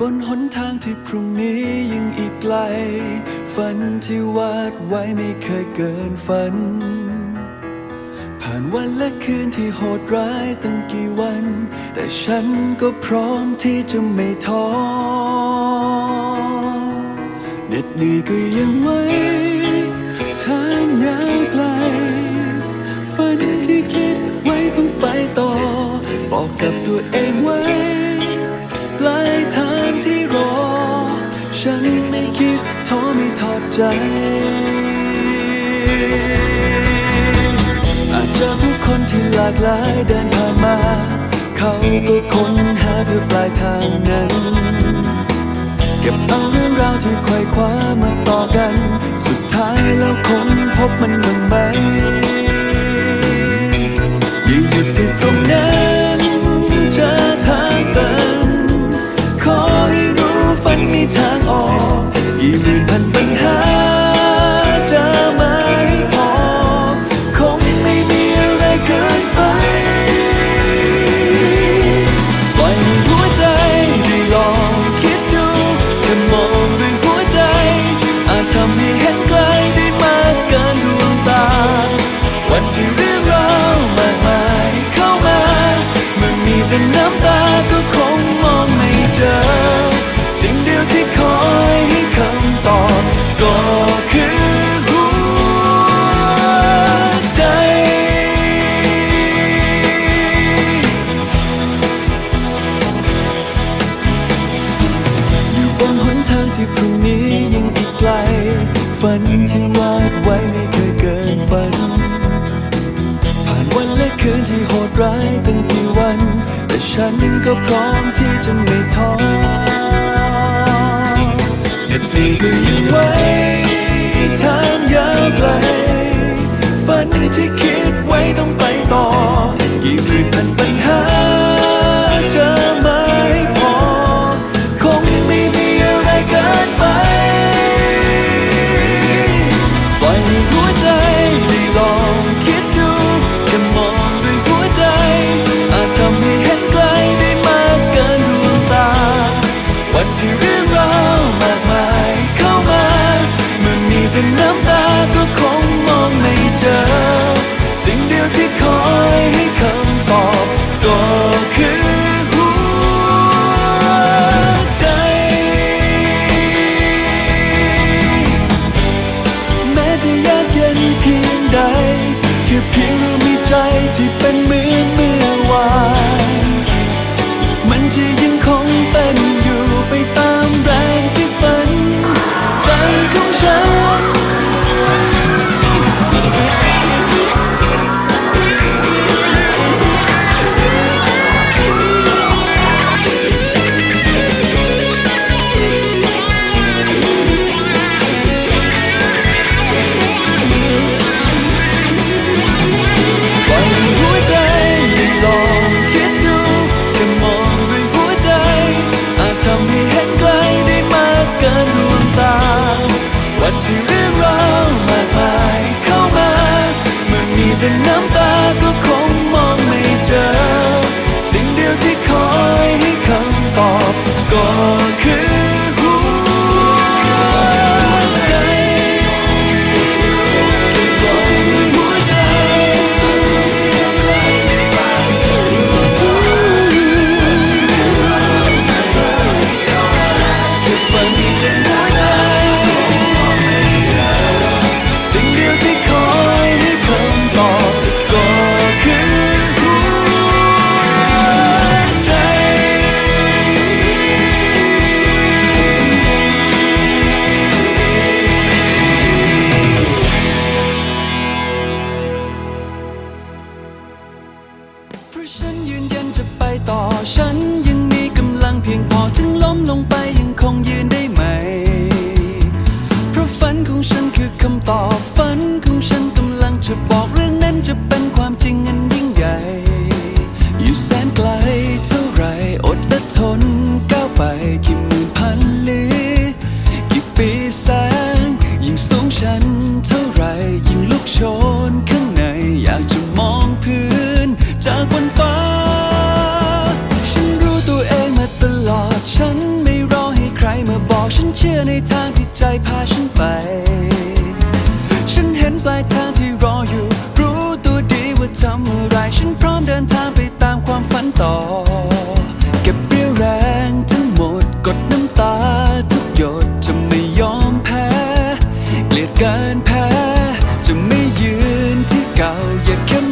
บนหนทางที่พรุ่งนี้ยังอีกไกล ฝันที่วาดไว้ไม่เคยเกินฝัน ผ่านวันและคืนที่โหดร้ายตั้งกี่วัน แต่ฉันก็พร้อมที่จะไม่ท้อเหน็ดเหนื่อยก็ยังไหวทางยาวไกล ฝันที่คิดไว้ต้องไปต่อ บอกกับตัวเองไว้ ใจ อาจจะผู้คนที่หลากหลายเดินผ่านมา เขาก็ค้นหาเพื่อปลายทางนั้น เก็บเอาเรื่องราวที่ไขว่คว้ามาต่อกัน สุดท้ายแล้วคงพบมันบ้างไหม คืนที่โหดร้ายตั้งกี่วัน แต่ฉันก็พร้อมที่จะไม่ท้อเหน็ดเหนื่อยก็ยังไหวทางยาวไกล ฝันที่คิดไว้ต้องไปต่อ กี่หมื่นพันปัญหาเจอไม่พอ คงไม่มีอะไรเกินไปปล่อยหัวใจ ก็ ต่อฉันยังมีกำลังเพียงพอถึงล้มลงไปยังคงยืนได้ไหม เพราะฝันของฉันคือคำตอบฝันของฉันกำลังจะบอกเรื่องนั้นจะเป็นความจริงอันยิ่งใหญ่ อยู่แสนไกลเท่าไรอดและทนก้าวไปคิด เชื่อในทางที่ใจพาฉันไป ฉันเห็นปลายทางที่รออยู่ รู้ตัวดีว่าทำอะไร ฉันพร้อมเดินทางไปตามความฝันต่อ เก็บเรี่ยวแรงทั้งหมดกดน้ำตา ทุกหยดจะไม่ยอมแพ้ เกลียดกินแพ้ จะไม่ยืนที่เก่าอย่าแค่ม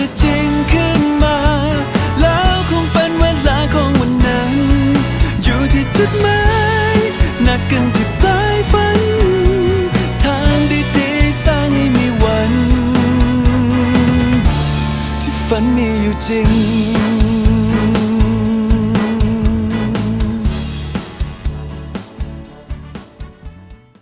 จะจริงขึ้นมา แล้วคงเป็นเวลาของวันนั้น อยู่ที่จุดหมายนัดกันที่ปลายฝัน ทางดีๆสร้างให้มีวัน ที่ฝันมีอยู่จริง